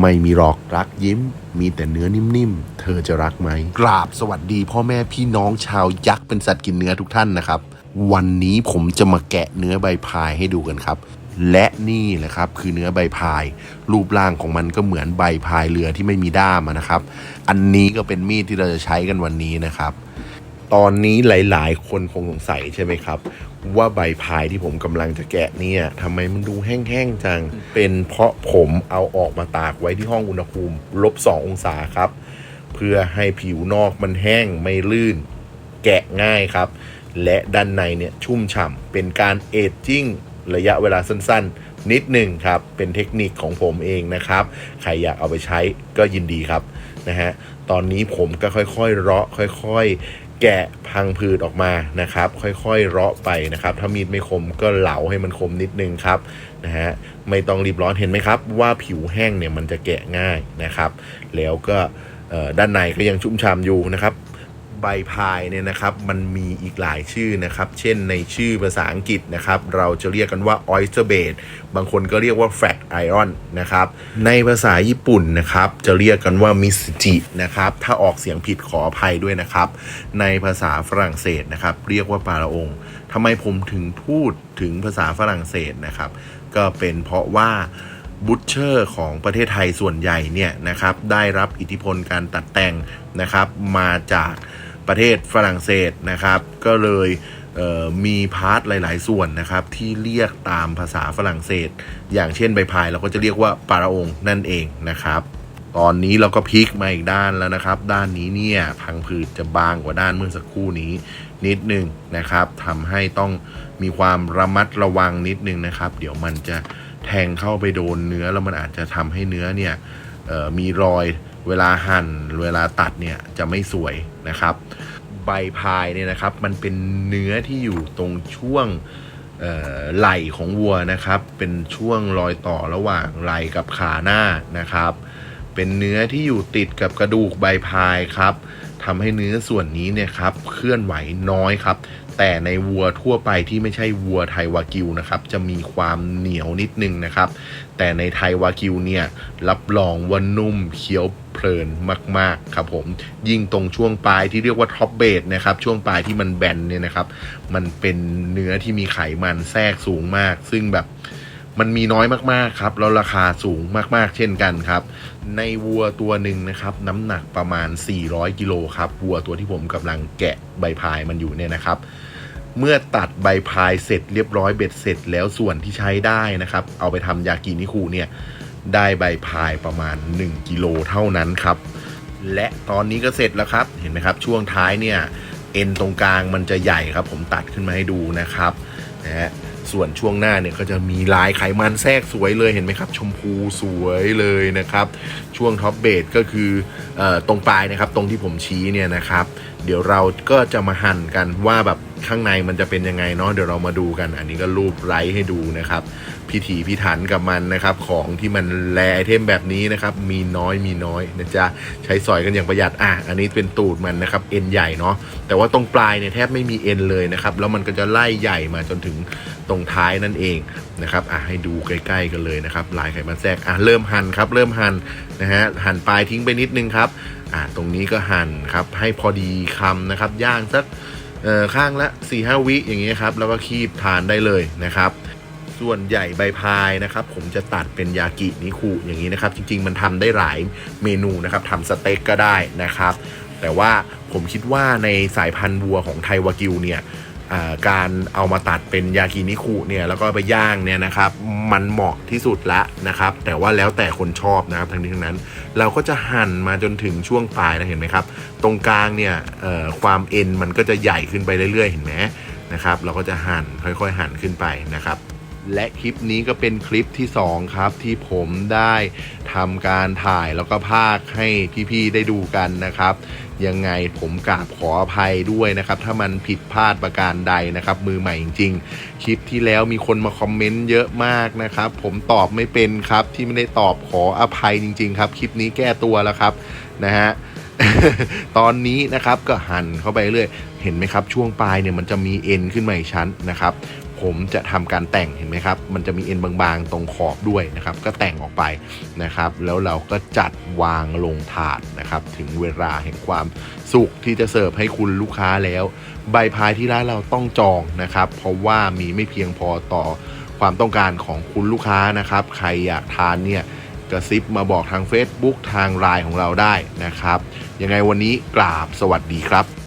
ไม่มีหรอกรักยิ้ม มีแต่เนื้อนิ่มๆ เธอจะรักไหม กราบสวัสดีพ่อแม่พี่น้องชาวยักษ์เป็นสัตว์กินเนื้อทุกท่านนะครับ วันนี้ผมจะมาแกะเนื้อใบพายให้ดูกันครับ และนี่แหละครับคือเนื้อใบพาย รูปร่างของมันก็เหมือนใบพายเรือที่ไม่มีด้ามนะครับ อันนี้ก็เป็นมีดที่เราจะใช้กันวันนี้นะครับ ตอนนี้หลาย ๆ คนคงสงสัยใช่ไหมครับ ว่าใบพายที่ผมกำลังจะแกะเนี่ยทำไมมันดูแห้ง ๆ จัง เป็นเพราะผมเอาออกมาตากไว้ที่ห้องอุณหภูมิลบ2องศาครับ เพื่อให้ผิวนอกมันแห้งไม่ลื่น แกะง่ายครับ และด้านในเนี่ยชุ่มฉ่ำเป็นการเอจจิ้งระยะเวลาสั้น ๆ นิดหนึ่งครับ เป็นเทคนิคของผมเองนะครับ ใครอยากเอาไปใช้ก็ยินดีครับนะฮะตอนนี้ผมก็ค่อยๆเราะค่อย ๆ แกะพังผืดออกมานะครับ ค่อยๆเราะไปนะครับ ถ้ามีดไม่คมก็เหลาให้มันคมนิดนึงครับนะฮะไม่ต้องรีบร้อนเห็นไหมครับ ว่าผิวแห้งเนี่ยมันจะแกะง่ายนะครับ แล้วก็ด้านในก็ยังชุ่มฉ่ำอยู่นะครับ ใบพายเนี่ยนะครับมันมีอีกหลายชื่อนะครับ เช่นในชื่อภาษาอังกฤษนะครับ เราจะเรียกกันว่า oyster bait บางคนก็เรียกว่า flat iron นะครับ ในภาษาญี่ปุ่นนะครับ จะเรียกกันว่า misji นะครับ ถ้าออกเสียงผิดขออภัยด้วยนะครับ ในภาษาฝรั่งเศสนะครับ เรียกว่าปาราองทำไมผมถึงพูดถึงภาษาฝรั่งเศสนะครับ ก็เป็นเพราะว่าบูชเชอร์ของประเทศไทยส่วนใหญ่เนี่ยนะครับได้รับอิทธิพลการตัดแต่งนะครับมาจาก ประเทศฝรั่งเศสนะครับ ก็เลยเมีพาร์ทหลาย ๆ ส่วนนะครับ ที่เรียกตามภาษาฝรั่งเศส อย่างเช่นใบพายเราก็จะเรียกว่าปาราองนั่นเองนะครับ ตอนนี้เราก็พลิกมาอีกด้านแล้วนะครับ ด้านนี้เนี่ยพังผืดจะบางกว่าด้านเมื่อสักครู่นี้นิดหนึ่งนะครับทำให้ต้องมีความระมัดระวังนิดนึงนะครับ เดี๋ยวมันจะแทงเข้าไปโดนเนื้อแล้วมันอาจจะทำให้เนื้อเนี่ยมีรอย เวลาหั่นเวลาตัดเนี่ยจะไม่สวยนะครับ ใบพายเนี่ยนะครับ มันเป็นเนื้อที่อยู่ตรงช่วงไหล่ของวัวนะครับ เป็นช่วงรอยต่อระหว่างไหล่กับขาหน้านะครับ เป็นเนื้อที่อยู่ติดกับกระดูกใบพายครับ ทำให้เนื้อส่วนนี้เนี่ยครับเคลื่อนไหวน้อยครับ แต่ในวัวทั่วไปที่ไม่ใช่วัวไทยวากิวนะครับ จะมีความเหนียวนิดนึงนะครับ แต่ในไทยวากิวเนี่ยรับรองว่านุ่มเคี้ยวเพลินมาก ๆ ครับผม ยิ่งตรงช่วงปลายที่เรียกว่าท็อปเบดนะครับ ช่วงปลายที่มันแบนเนี่ยนะครับ มันเป็นเนื้อที่มีไขมันแทรกสูงมาก ซึ่งแบบ มันมีน้อยมากๆครับแล้วราคาสูงมากๆ เช่นกันครับ ในวัวตัวหนึ่งนะครับ น้ำหนักประมาณ 400กิโลครับวัวตัวที่ผมกำลังแกะใบพายมันอยู่เนี่ยนะครับเมื่อตัดใบพายเสร็จเรียบร้อยเบ็ดเสร็จแล้วส่วนที่ใช้ได้นะครับ เอาไปทำยากินิคุเนี่ยได้ใบพายประมาณ 1กิโลเท่านั้นครับ และตอนนี้ก็เสร็จแล้วครับเห็นไหมครับช่วงท้ายเนี่ยเอ็นตรงกลางมันจะใหญ่ครับ ผมตัดขึ้นมาให้ดูนะครับนะฮะ ส่วนช่วงหน้าเนี่ยก็จะมีลายไขมันแทรกสวยเลยเห็นไหมครับ ชมพูสวยเลยนะครับ ช่วงท็อปเบสก็คือออตรงปลายนะครับ ตรงที่ผมชี้เนี่ยนะครับ เดี๋ยวเราก็จะมาหั่นกันว่าแบบ ข้างในมันจะเป็นยังไงเนาะเดี๋ยวเรามาดูกัน อันนี้ก็รูปไลท์ให้ดูนะครับ พิถีพิถันกับมันนะครับ ของที่มันแลไอเทมแบบนี้นะครับ มีน้อยมีน้อยนะจ๊ะใช้สอยกันอย่างประหยัดอะอันนี้เป็นตูดมันนะครับเอ็นใหญ่เนาะแต่ว่าตรงปลายเนี่ยแทบไม่มีเอ็นเลยนะครับ แล้วมันก็จะไล่ใหญ่มาจนถึงตรงท้ายนั่นเองนะครับอะให้ดูใกล้ ๆ กันเลยนะครับ ลายไขมันแทรกอะเริ่มหั่นครับเริ่มหั่นนะฮะหั่นปลายทิ้งไปนิดนึงครับอะตรงนี้ก็หั่นครับให้พอดีคำนะครับย่างสัก ข้างละ4ี่ห้าวิอย่างเงี้ยครับแล้วก็คีบทานได้เลยนะครับ ส่วนใหญ่ใบพายนะครับ ผมจะตัดเป็นยากินิคุอย่างนี้นะครับ จริง ๆ มันทำได้หลายเมนูนะครับทำสเต็กก็ได้นะครับ แต่ว่าผมคิดว่าในสายพันธุ์วัวของไทยวากิวเนี่ย การเอามาตัดเป็นยากินิคุเนี่ยแล้วก็ไปย่างเนี่ยนะครับ มันเหมาะที่สุดละนะครับ แต่ว่าแล้วแต่คนชอบนะครับทั้งนี้ทั้งนั้น เราก็จะหั่นมาจนถึงช่วงปลายนะเห็นไหมครับ ตรงกลางเนี่ยความเอ็นมันก็จะใหญ่ขึ้นไปเรื่อยๆ เห็นไหมนะครับ เราก็จะหั่นค่อยๆ หั่นขึ้นไปนะครับ และคลิปนี้ก็เป็นคลิปที่ 2 ครับ ที่ผมได้ทำการถ่ายแล้วก็พากให้พี่ๆได้ดูกันนะครับ ยังไงผมกราบขออภัยด้วยนะครับ ถ้ามันผิดพลาดประการใดนะครับ มือใหม่จริงๆ คลิปที่แล้วมีคนมาคอมเมนต์เยอะมากนะครับ ผมตอบไม่เป็นครับที่ไม่ได้ตอบขออภัยจริง ๆ ครับ คลิปนี้แก้ตัวแล้วครับนะฮะตอนนี้นะครับก็หั่นเข้าไปเรื่อย เห็นไหมครับ ช่วงปลายเนี่ยมันจะมีเอ็นขึ้นมาอีกชั้นนะครับ ผมจะทำการแต่งเห็นไหมครับ มันจะมีเอ็นบางๆ ตรงขอบด้วยนะครับ ก็แต่งออกไปนะครับ แล้วเราก็จัดวางลงถาดนะครับ ถึงเวลาแห่งความสุขที่จะเสิร์ฟให้คุณลูกค้าแล้ว ใบพายที่ร้านเราต้องจองนะครับ เพราะว่ามีไม่เพียงพอต่อความต้องการของคุณลูกค้านะครับ ใครอยากทานเนี่ยกระซิบมาบอกทาง Facebook ทางไลน์ของเราได้นะครับ ยังไงวันนี้กราบสวัสดีครับ